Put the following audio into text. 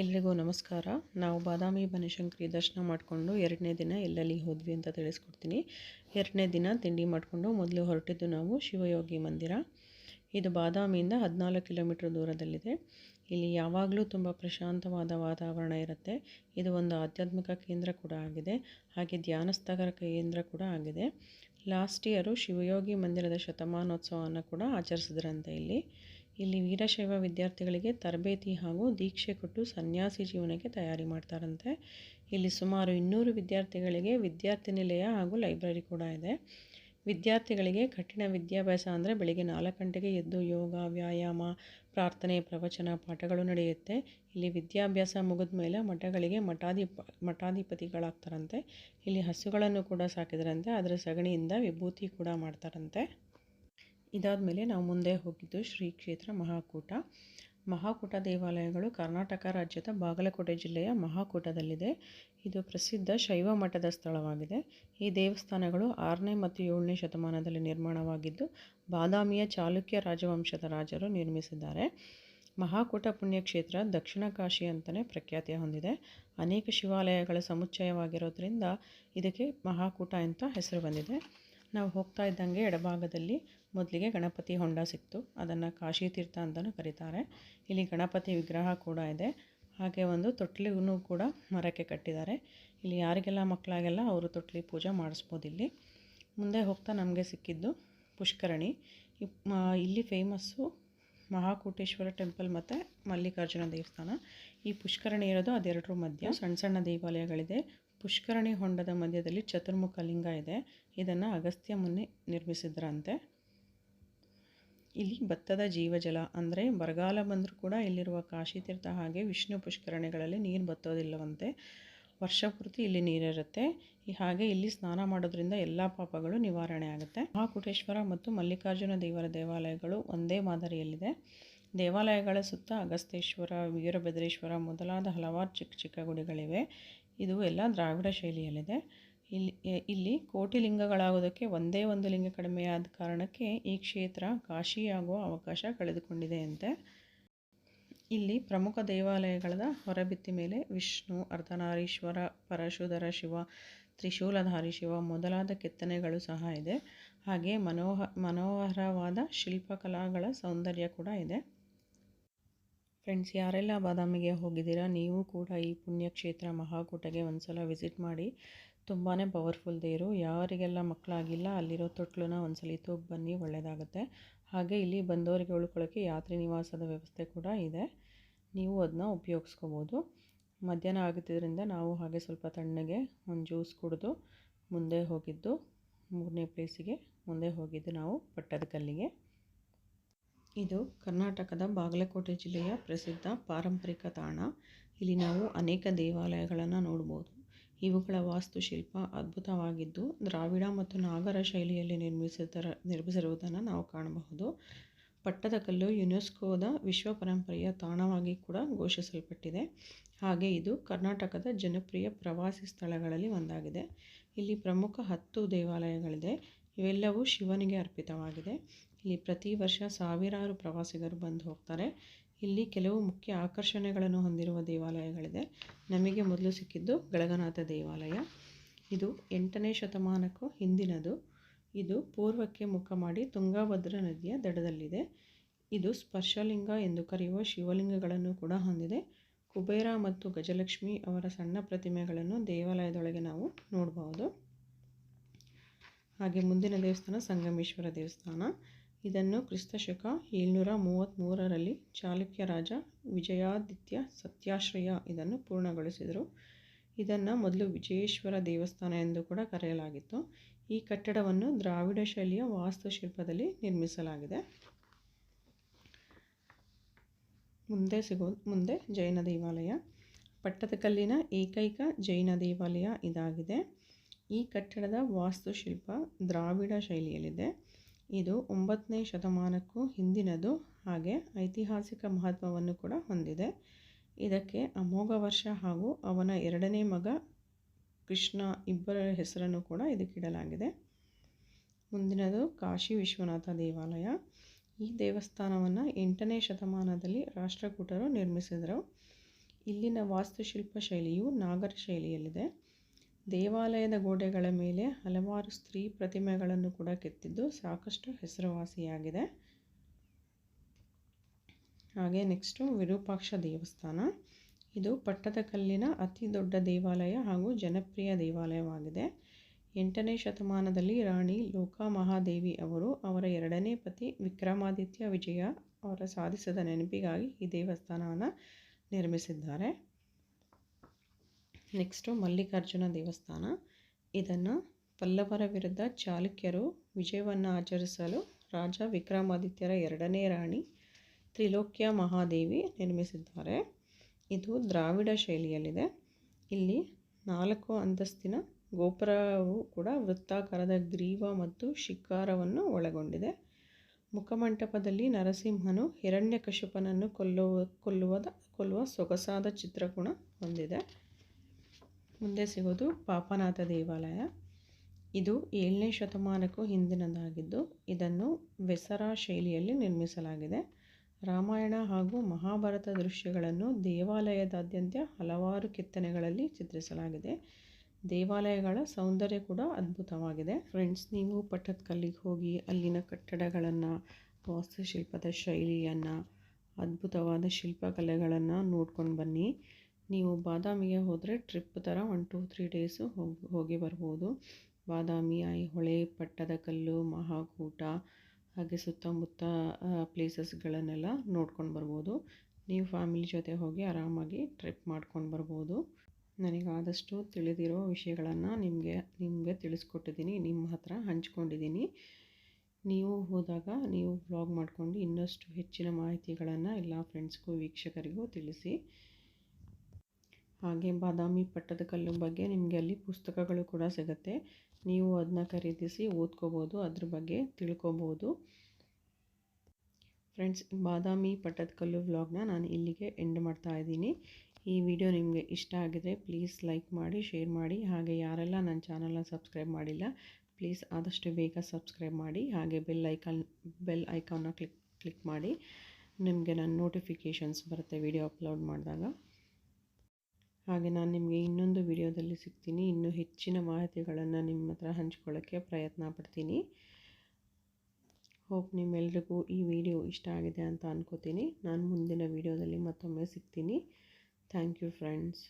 ಎಲ್ರಿಗೂ ನಮಸ್ಕಾರ. ನಾವು ಬಾದಾಮಿ ಬನಶಂಕರಿ ದರ್ಶನ ಮಾಡಿಕೊಂಡು ಎರಡನೇ ದಿನ ಎಲ್ಲೆಲ್ಲಿ ಹೋದ್ವಿ ಅಂತ ತಿಳಿಸ್ಕೊಡ್ತೀನಿ. ಎರಡನೇ ದಿನ ತಿಂಡಿ ಮಾಡಿಕೊಂಡು ಮೊದಲು ಹೊರಟಿದ್ದು ನಾವು ಶಿವಯೋಗಿ ಮಂದಿರ. ಇದು ಬಾದಾಮಿಯಿಂದ ಹದಿನಾಲ್ಕು ಕಿಲೋಮೀಟ್ರ್ ದೂರದಲ್ಲಿದೆ. ಇಲ್ಲಿ ಯಾವಾಗಲೂ ತುಂಬ ಪ್ರಶಾಂತವಾದ ವಾತಾವರಣ ಇರುತ್ತೆ. ಇದು ಒಂದು ಆಧ್ಯಾತ್ಮಿಕ ಕೇಂದ್ರ ಕೂಡ ಆಗಿದೆ. ಹಾಗೆ ಧ್ಯಾನಸ್ಥಗರ ಕೇಂದ್ರ ಕೂಡ ಆಗಿದೆ. ಲಾಸ್ಟ್ ಇಯರು ಶಿವಯೋಗಿ ಮಂದಿರದ ಶತಮಾನೋತ್ಸವವನ್ನು ಕೂಡ ಆಚರಿಸಿದ್ರಂತೆ ಇಲ್ಲಿ. ಇಲ್ಲಿ ವೀರಶೈವ ವಿದ್ಯಾರ್ಥಿಗಳಿಗೆ ತರಬೇತಿ ಹಾಗೂ ದೀಕ್ಷೆ ಕೊಟ್ಟು ಸನ್ಯಾಸಿ ಜೀವನಕ್ಕೆ ತಯಾರಿ ಮಾಡ್ತಾರಂತೆ. ಇಲ್ಲಿ ಸುಮಾರು ಇನ್ನೂರು ವಿದ್ಯಾರ್ಥಿಗಳಿಗೆ ವಿದ್ಯಾರ್ಥಿ ನಿಲಯ ಹಾಗೂ ಲೈಬ್ರರಿ ಕೂಡ ಇದೆ. ವಿದ್ಯಾರ್ಥಿಗಳಿಗೆ ಕಠಿಣ ವಿದ್ಯಾಭ್ಯಾಸ ಅಂದರೆ ಬೆಳಿಗ್ಗೆ ನಾಲ್ಕು ಗಂಟೆಗೆ ಎದ್ದು ಯೋಗ, ವ್ಯಾಯಾಮ, ಪ್ರಾರ್ಥನೆ, ಪ್ರವಚನ, ಪಾಠಗಳು ನಡೆಯುತ್ತೆ. ಇಲ್ಲಿ ವಿದ್ಯಾಭ್ಯಾಸ ಮುಗಿದ ಮೇಲೆ ಮಠಗಳಿಗೆ ಮಠಾಧಿಪ, ಮಠಾಧಿಪತಿಗಳಾಗ್ತಾರಂತೆ. ಇಲ್ಲಿ ಹಸುಗಳನ್ನು ಕೂಡ ಸಾಕಿದರಂತೆ. ಅದರ ಸಗಣಿಯಿಂದ ವಿಭೂತಿ ಕೂಡ ಮಾಡ್ತಾರಂತೆ. ಇದಾದ ಮೇಲೆ ನಾವು ಮುಂದೆ ಹೋಗಿದ್ದು ಶ್ರೀ ಕ್ಷೇತ್ರ ಮಹಾಕೂಟ. ಮಹಾಕೂಟ ದೇವಾಲಯಗಳು ಕರ್ನಾಟಕ ರಾಜ್ಯದ ಬಾಗಲಕೋಟೆ ಜಿಲ್ಲೆಯ ಮಹಾಕೂಟದಲ್ಲಿದೆ. ಇದು ಪ್ರಸಿದ್ಧ ಶೈವ ಮಠದ ಸ್ಥಳವಾಗಿದೆ. ಈ ದೇವಸ್ಥಾನಗಳು ಆರನೇ ಮತ್ತು ಏಳನೇ ಶತಮಾನದಲ್ಲಿ ನಿರ್ಮಾಣವಾಗಿದ್ದು, ಬಾದಾಮಿಯ ಚಾಲುಕ್ಯ ರಾಜವಂಶದ ರಾಜರು ನಿರ್ಮಿಸಿದ್ದಾರೆ. ಮಹಾಕೂಟ ಪುಣ್ಯಕ್ಷೇತ್ರ ದಕ್ಷಿಣ ಕಾಶಿ ಅಂತಲೇ ಪ್ರಖ್ಯಾತಿ ಹೊಂದಿದೆ. ಅನೇಕ ಶಿವಾಲಯಗಳ ಸಮುಚ್ಚಯವಾಗಿರೋದ್ರಿಂದ ಇದಕ್ಕೆ ಮಹಾಕೂಟ ಅಂತ ಹೆಸರು ಬಂದಿದೆ. ನಾವು ಹೋಗ್ತಾ ಇದ್ದಂಗೆ ಎಡಭಾಗದಲ್ಲಿ ಮೊದಲಿಗೆ ಗಣಪತಿ ಹೊಂಡ ಸಿಕ್ತು. ಅದನ್ನು ಕಾಶಿ ತೀರ್ಥ ಅಂತಲೂ ಕರೀತಾರೆ. ಇಲ್ಲಿ ಗಣಪತಿ ವಿಗ್ರಹ ಕೂಡ ಇದೆ. ಹಾಗೆ ಒಂದು ತೊಟ್ಲಿಗೂ ಕೂಡ ಮರಕ್ಕೆ ಕಟ್ಟಿದ್ದಾರೆ. ಇಲ್ಲಿ ಯಾರಿಗೆಲ್ಲ ಮಕ್ಕಳಾಗೆಲ್ಲ ಅವರು ತೊಟ್ಲಿ ಪೂಜೆ ಮಾಡಿಸ್ಬೋದು ಇಲ್ಲಿ. ಮುಂದೆ ಹೋಗ್ತಾ ನಮಗೆ ಸಿಕ್ಕಿದ್ದು ಪುಷ್ಕರಣಿ. ಇಲ್ಲಿ ಫೇಮಸ್ಸು ಮಹಾಕೂಟೇಶ್ವರ ಟೆಂಪಲ್ ಮತ್ತು ಮಲ್ಲಿಕಾರ್ಜುನ ದೇವಸ್ಥಾನ. ಈ ಪುಷ್ಕರಣಿ ಇರೋದು ಅದೆರಡರ ಮಧ್ಯ. ಸಣ್ಣ ಸಣ್ಣ ದೇವಾಲಯಗಳಿದೆ. ಪುಷ್ಕರಣಿ ಹೊಂಡದ ಮಧ್ಯದಲ್ಲಿ ಚತುರ್ಮುಖ ಲಿಂಗ ಇದೆ. ಇದನ್ನು ಅಗಸ್ತ್ಯ ಮುನಿ ನಿರ್ಮಿಸಿದ್ರಂತೆ. ಇಲ್ಲಿ ಭತ್ತದ ಜೀವಜಲ ಅಂದರೆ ಬರಗಾಲ ಬಂದರೂ ಕೂಡ ಇಲ್ಲಿರುವ ಕಾಶಿ ತೀರ್ಥ ಹಾಗೆ ವಿಷ್ಣು ಪುಷ್ಕರಣಿಗಳಲ್ಲಿ ನೀರು ಬತ್ತೋದಿಲ್ಲವಂತೆ. ವರ್ಷ ಪೂರ್ತಿ ಇಲ್ಲಿ ನೀರಿರುತ್ತೆ. ಹಾಗೆ ಇಲ್ಲಿ ಸ್ನಾನ ಮಾಡೋದ್ರಿಂದ ಎಲ್ಲ ಪಾಪಗಳು ನಿವಾರಣೆ ಆಗುತ್ತೆ. ಮಹಾಕುಟೇಶ್ವರ ಮತ್ತು ಮಲ್ಲಿಕಾರ್ಜುನ ದೇವರ ದೇವಾಲಯಗಳು ಒಂದೇ ಮಾದರಿಯಲ್ಲಿದೆ. ದೇವಾಲಯಗಳ ಸುತ್ತ ಅಗಸ್ತೇಶ್ವರ ವೀರಭದ್ರೇಶ್ವರ ಮೊದಲಾದ ಹಲವಾರು ಚಿಕ್ಕ ಚಿಕ್ಕ ಗುಡಿಗಳಿವೆ. ಇದು ಎಲ್ಲ ದ್ರಾವಿಡ ಶೈಲಿಯಲ್ಲಿದೆ. ಇಲ್ಲಿ ಇಲ್ಲಿ ಕೋಟಿ ಲಿಂಗಗಳಾಗೋದಕ್ಕೆ ಒಂದೇ ಒಂದು ಲಿಂಗ ಕಡಿಮೆಯಾದ ಕಾರಣಕ್ಕೆ ಈ ಕ್ಷೇತ್ರ ಕಾಶಿಯಾಗುವ ಅವಕಾಶ ಕಳೆದುಕೊಂಡಿದೆ ಅಂತೆ. ಇಲ್ಲಿ ಪ್ರಮುಖ ದೇವಾಲಯಗಳ ಹೊರಬಿತ್ತಿ ಮೇಲೆ ವಿಷ್ಣು, ಅರ್ಧನಾರೀಶ್ವರ, ಪರಶುಧರ ಶಿವ, ತ್ರಿಶೂಲಧಾರಿ ಶಿವ ಮೊದಲಾದ ಕೆತ್ತನೆಗಳು ಸಹ ಇದೆ. ಹಾಗೆ ಮನೋಹ, ಮನೋಹರವಾದ ಶಿಲ್ಪಕಲಾಗಳ ಸೌಂದರ್ಯ ಕೂಡ ಇದೆ. ಫ್ರೆಂಡ್ಸ್ ಯಾರೆಲ್ಲ ಬಾದಾಮಿಗೆ ಹೋಗಿದ್ದೀರಾ, ನೀವು ಕೂಡ ಈ ಪುಣ್ಯಕ್ಷೇತ್ರ ಮಹಾಕೂಟಗೆ ಒಂದು ಸಲ ವಿಸಿಟ್ ಮಾಡಿ ತುಂಬಾ ಪವರ್ಫುಲ್ ದೇವರು ಯಾರಿಗೆಲ್ಲ ಮಕ್ಕಳಾಗಿಲ್ಲ, ಅಲ್ಲಿರೋ ತೊಟ್ಲನ್ನ ಒಂದ್ಸಲ ತೂಗಿ ಬನ್ನಿ ಒಳ್ಳೆಯದಾಗುತ್ತೆ ಹಾಗೆ ಇಲ್ಲಿ ಬಂದವರಿಗೆ ಉಳ್ಕೊಳ್ಳೋಕ್ಕೆ ಯಾತ್ರಿ ನಿವಾಸದ ವ್ಯವಸ್ಥೆ ಕೂಡ ಇದೆ. ನೀವು ಅದನ್ನ ಉಪಯೋಗಿಸ್ಕೋಬೋದು. ಮಧ್ಯಾಹ್ನ ಆಗುತ್ತಿದ್ದರಿಂದ ನಾವು ಹಾಗೆ ಸ್ವಲ್ಪ ತಣ್ಣಗೆ ಒಂದು ಜ್ಯೂಸ್ ಕುಡಿದು ಮುಂದೆ ಹೋಗಿದ್ದು, ಮೂರನೇ ಪ್ಲೇಸಿಗೆ ಮುಂದೆ ಹೋಗಿದ್ದು ನಾವು ಪಟ್ಟದಕಲ್ಲಿಗೆ. ಇದು ಕರ್ನಾಟಕದ ಬಾಗಲಕೋಟೆ ಜಿಲ್ಲೆಯ ಪ್ರಸಿದ್ಧ ಪಾರಂಪರಿಕ ತಾಣ. ಇಲ್ಲಿ ನಾವು ಅನೇಕ ದೇವಾಲಯಗಳನ್ನು ನೋಡ್ಬೋದು. ಇವುಗಳ ವಾಸ್ತುಶಿಲ್ಪ ಅದ್ಭುತವಾಗಿದ್ದು, ದ್ರಾವಿಡ ಮತ್ತು ನಾಗರ ಶೈಲಿಯಲ್ಲಿ ನಿರ್ಮಿಸಿದರ, ನಿರ್ಮಿಸಿರುವುದನ್ನು ನಾವು ಕಾಣಬಹುದು. ಪಟ್ಟದಕಲ್ಲು ಯುನೆಸ್ಕೋದ ವಿಶ್ವ ಪರಂಪರೆಯ ತಾಣವಾಗಿ ಕೂಡ ಘೋಷಿಸಲ್ಪಟ್ಟಿದೆ. ಹಾಗೆ ಇದು ಕರ್ನಾಟಕದ ಜನಪ್ರಿಯ ಪ್ರವಾಸಿ ಸ್ಥಳಗಳಲ್ಲಿ ಒಂದಾಗಿದೆ. ಇಲ್ಲಿ ಪ್ರಮುಖ ಹತ್ತು ದೇವಾಲಯಗಳಿದೆ. ಇವೆಲ್ಲವೂ ಶಿವನಿಗೆ ಅರ್ಪಿತವಾಗಿದೆ. ಇಲ್ಲಿ ಪ್ರತಿ ವರ್ಷ ಸಾವಿರಾರು ಪ್ರವಾಸಿಗರು ಬಂದು ಹೋಗ್ತಾರೆ. ಇಲ್ಲಿ ಕೆಲವು ಮುಖ್ಯ ಆಕರ್ಷಣೆಗಳನ್ನು ಹೊಂದಿರುವ ದೇವಾಲಯಗಳಿದೆ. ನಮಗೆ ಮೊದಲು ಸಿಕ್ಕಿದ್ದು ಗಳಗನಾಥ ದೇವಾಲಯ. ಇದು ಎಂಟನೇ ಶತಮಾನಕ್ಕೂ ಹಿಂದಿನದು. ಇದು ಪೂರ್ವಕ್ಕೆ ಮುಖ ಮಾಡಿ ತುಂಗಾಭದ್ರಾ ನದಿಯ ದಡದಲ್ಲಿದೆ. ಇದು ಸ್ಪರ್ಶಲಿಂಗ ಎಂದು ಕರೆಯುವ ಶಿವಲಿಂಗಗಳನ್ನು ಕೂಡ ಹೊಂದಿದೆ. ಕುಬೇರ ಮತ್ತು ಗಜಲಕ್ಷ್ಮಿ ಅವರ ಸಣ್ಣ ಪ್ರತಿಮೆಗಳನ್ನು ದೇವಾಲಯದೊಳಗೆ ನಾವು ನೋಡಬಹುದು ಹಾಗೆ ಮುಂದಿನ ದೇವಸ್ಥಾನ ಸಂಗಮೇಶ್ವರ ದೇವಸ್ಥಾನ. ಇದನ್ನು ಕ್ರಿಸ್ತಶಕ ಏಳ್ನೂರ ಮೂವತ್ತ್ಮೂರರಲ್ಲಿ ಚಾಲುಕ್ಯ ರಾಜ ವಿಜಯಾದಿತ್ಯ ಸತ್ಯಾಶ್ರಯ ಇದನ್ನು ಪೂರ್ಣಗೊಳಿಸಿದರು. ಇದನ್ನು ಮೊದಲು ವಿಜಯೇಶ್ವರ ದೇವಸ್ಥಾನ ಎಂದು ಕೂಡ ಕರೆಯಲಾಗಿತ್ತು. ಈ ಕಟ್ಟಡವನ್ನು ದ್ರಾವಿಡ ಶೈಲಿಯ ವಾಸ್ತುಶಿಲ್ಪದಲ್ಲಿ ನಿರ್ಮಿಸಲಾಗಿದೆ. ಮುಂದೆ ಸಿಗೋ, ಮುಂದೆ ಜೈನ ದೇವಾಲಯ. ಪಟ್ಟದಕಲ್ಲಿನ ಏಕೈಕ ಜೈನ ದೇವಾಲಯ ಇದಾಗಿದೆ. ಈ ಕಟ್ಟಡದ ವಾಸ್ತುಶಿಲ್ಪ ದ್ರಾವಿಡ ಶೈಲಿಯಲ್ಲಿದೆ. ಇದು ಒಂಬತ್ತನೇ ಶತಮಾನಕ್ಕೂ ಹಿಂದಿನದು, ಹಾಗೆ ಐತಿಹಾಸಿಕ ಮಹತ್ವವನ್ನು ಕೂಡ ಹೊಂದಿದೆ. ಇದಕ್ಕೆ ಅಮೋಘ ವರ್ಷ ಹಾಗೂ ಅವನ ಎರಡನೇ ಮಗ ಕೃಷ್ಣ ಇಬ್ಬರ ಹೆಸರನ್ನು ಕೂಡ ಇದಕ್ಕಿಡಲಾಗಿದೆ ಮುಂದಿನದು ಕಾಶಿ ವಿಶ್ವನಾಥ ದೇವಾಲಯ. ಈ ದೇವಸ್ಥಾನವನ್ನು ಎಂಟನೇ ಶತಮಾನದಲ್ಲಿ ರಾಷ್ಟ್ರಕೂಟರು ನಿರ್ಮಿಸಿದರು. ಇಲ್ಲಿನ ವಾಸ್ತುಶಿಲ್ಪ ಶೈಲಿಯು ನಾಗರ ಶೈಲಿಯಲ್ಲಿದೆ. ದೇವಾಲಯದ ಗೋಡೆಗಳ ಮೇಲೆ ಹಲವಾರು ಸ್ತ್ರೀ ಪ್ರತಿಮೆಗಳನ್ನು ಕೂಡ ಕೆತ್ತಿದ್ದು ಸಾಕಷ್ಟು ಹೆಸರುವಾಸಿಯಾಗಿದೆ. ಹಾಗೆ ನೆಕ್ಸ್ಟು ವಿರೂಪಾಕ್ಷ ದೇವಸ್ಥಾನ. ಇದು ಪಟ್ಟದಕಲ್ಲಿನ ಅತಿ ದೊಡ್ಡ ದೇವಾಲಯ ಹಾಗೂ ಜನಪ್ರಿಯ ದೇವಾಲಯವಾಗಿದೆ. ಎಂಟನೇ ಶತಮಾನದಲ್ಲಿ ರಾಣಿ ಲೋಕಾ ಮಹಾದೇವಿ ಅವರು ಅವರ ಎರಡನೇ ಪತಿ ವಿಕ್ರಮಾದಿತ್ಯ ವಿಜಯ ಅವರ ಸಾಧಿಸಿದ ನೆನಪಿಗಾಗಿ ಈ ದೇವಸ್ಥಾನವನ್ನು ನಿರ್ಮಿಸಿದ್ದಾರೆ. ನೆಕ್ಸ್ಟು ಮಲ್ಲಿಕಾರ್ಜುನ ದೇವಸ್ಥಾನ. ಇದನ್ನು ಪಲ್ಲವರ ವಿರುದ್ಧ ಚಾಲುಕ್ಯರು ವಿಜಯವನ್ನು ಆಚರಿಸಲು ರಾಜ ವಿಕ್ರಮಾದಿತ್ಯರ ಎರಡನೇ ರಾಣಿ ತ್ರಿಲೋಕ್ಯ ಮಹಾದೇವಿ ನಿರ್ಮಿಸಿದ್ದಾರೆ. ಇದು ದ್ರಾವಿಡ ಶೈಲಿಯಲ್ಲಿದೆ. ಇಲ್ಲಿ ನಾಲ್ಕು ಅಂತಸ್ತಿನ ಗೋಪುರವು ಕೂಡ ವೃತ್ತಾಕಾರದ ಗ್ರೀವ ಮತ್ತು ಶಿಕಾರವನ್ನು ಒಳಗೊಂಡಿದೆ. ಮುಖಮಂಟಪದಲ್ಲಿ ನರಸಿಂಹನು ಹಿರಣ್ಯಕಶಿಪನನ್ನು ಕೊಲ್ಲುವ ಕೊಲ್ಲುವ ಕೊಲ್ಲುವ ಸೊಗಸಾದ ಚಿತ್ರಗುಣ ಹೊಂದಿದೆ. ಮುಂದೆ ಸಿಗೋದು ಪಾಪನಾಥ ದೇವಾಲಯ. ಇದು ಏಳನೇ ಶತಮಾನಕ್ಕೂ ಹಿಂದಿನದಾಗಿದ್ದು, ಇದನ್ನು ವೆಸರ ಶೈಲಿಯಲ್ಲಿ ನಿರ್ಮಿಸಲಾಗಿದೆ. ರಾಮಾಯಣ ಹಾಗೂ ಮಹಾಭಾರತ ದೃಶ್ಯಗಳನ್ನು ದೇವಾಲಯದಾದ್ಯಂತ ಹಲವಾರು ಕೆತ್ತನೆಗಳಲ್ಲಿ ಚಿತ್ರಿಸಲಾಗಿದೆ. ದೇವಾಲಯಗಳ ಸೌಂದರ್ಯ ಕೂಡ ಅದ್ಭುತವಾಗಿದೆ. ಫ್ರೆಂಡ್ಸ್ ನೀವು ಪಟ್ಟದಕಲ್ಲಿಗೆ ಹೋಗಿ ಅಲ್ಲಿನ ಕಟ್ಟಡಗಳನ್ನು, ವಾಸ್ತುಶಿಲ್ಪದ ಶೈಲಿಯನ್ನು, ಅದ್ಭುತವಾದ ಶಿಲ್ಪಕಲೆಗಳನ್ನು ನೋಡ್ಕೊಂಡು ಬನ್ನಿ. ನೀವು ಬಾದಾಮಿಗೆ ಹೋದರೆ ಟ್ರಿಪ್ ಥರ ಒನ್ ಟು ತ್ರೀ ಡೇಸು ಹೋಗಿ ಹೋಗಿ ಬರ್ಬೋದು. ಬಾದಾಮಿ ಐಹೊಳೆ ಪಟ್ಟದಕಲ್ಲು ಮಹಾಕೂಟ, ಹಾಗೆ ಸುತ್ತಮುತ್ತ ಪ್ಲೇಸಸ್ಗಳನ್ನೆಲ್ಲ ನೋಡ್ಕೊಂಡು ಬರ್ಬೋದು. ನೀವು ಫ್ಯಾಮಿಲಿ ಜೊತೆ ಹೋಗಿ ಆರಾಮಾಗಿ ಟ್ರಿಪ್ ಮಾಡ್ಕೊಂಡು ಬರ್ಬೋದು. ನನಗಾದಷ್ಟು ತಿಳಿದಿರೋ ವಿಷಯಗಳನ್ನು ನಿಮಗೆ ನಿಮಗೆ ತಿಳಿಸ್ಕೊಟ್ಟಿದ್ದೀನಿ. ನಿಮ್ಮ ಹತ್ರ ಹಂಚ್ಕೊಂಡಿದ್ದೀನಿ. ನೀವು ಹೋದಾಗ ನೀವು ವ್ಲಾಗ್ ಮಾಡಿಕೊಂಡು ಇನ್ನಷ್ಟು ಹೆಚ್ಚಿನ ಮಾಹಿತಿಗಳನ್ನು ಎಲ್ಲ ಫ್ರೆಂಡ್ಸ್ಗೂ ವೀಕ್ಷಕರಿಗೂ ತಿಳಿಸಿ. ಹಾಗೆ ಬಾದಾಮಿ ಪಟ್ಟದಕಲ್ಲು ಬಗ್ಗೆ ನಿಮಗೆ ಅಲ್ಲಿ ಪುಸ್ತಕಗಳು ಕೂಡ ಸಿಗುತ್ತೆ. ನೀವು ಅದನ್ನ ಖರೀದಿಸಿ ಓದ್ಕೋಬೋದು, ಅದ್ರ ಬಗ್ಗೆ ತಿಳ್ಕೊಬೋದು. ಫ್ರೆಂಡ್ಸ್, ಬಾದಾಮಿ ಪಟ್ಟದಕಲ್ಲು ವ್ಲಾಗ್ನ ನಾನು ಇಲ್ಲಿಗೆ ಎಂಡ್ ಮಾಡ್ತಾ ಇದ್ದೀನಿ. ಈ ವಿಡಿಯೋ ನಿಮಗೆ ಇಷ್ಟ ಆಗಿದರೆ ಪ್ಲೀಸ್ ಲೈಕ್ ಮಾಡಿ, ಶೇರ್ ಮಾಡಿ. ಹಾಗೆ ಯಾರೆಲ್ಲ ನನ್ನ ಚಾನಲ್ನ ಸಬ್ಸ್ಕ್ರೈಬ್ ಮಾಡಿಲ್ಲ, ಪ್ಲೀಸ್ ಆದಷ್ಟು ಬೇಗ ಸಬ್ಸ್ಕ್ರೈಬ್ ಮಾಡಿ. ಹಾಗೆ ಬೆಲ್ ಐಕಾನ್, ಬೆಲ್ ಐಕಾನ್ನ ಕ್ಲಿಕ್ ಕ್ಲಿಕ್ ಮಾಡಿ. ನಿಮಗೆ ನನ್ನ ನೋಟಿಫಿಕೇಷನ್ಸ್ ಬರುತ್ತೆ ವಿಡಿಯೋ ಅಪ್ಲೋಡ್ ಮಾಡಿದಾಗ. ಹಾಗೆ ನಾನು ನಿಮಗೆ ಇನ್ನೊಂದು ವಿಡಿಯೋದಲ್ಲಿ ಸಿಗ್ತೀನಿ. ಇನ್ನೂ ಹೆಚ್ಚಿನ ಮಾಹಿತಿಗಳನ್ನು ನಿಮ್ಮ ಹತ್ರ ಹಂಚ್ಕೊಳ್ಳೋಕ್ಕೆ ಪ್ರಯತ್ನ ಪಡ್ತೀನಿ. ಹೋಪ್ ನಿಮ್ಮೆಲ್ರಿಗೂ ಈ ವಿಡಿಯೋ ಇಷ್ಟ ಆಗಿದೆ ಅಂತ ಅನ್ಕೋತೀನಿ. ನಾನು ಮುಂದಿನ ವಿಡಿಯೋದಲ್ಲಿ ಮತ್ತೊಮ್ಮೆ ಸಿಗ್ತೀನಿ. Thank you friends.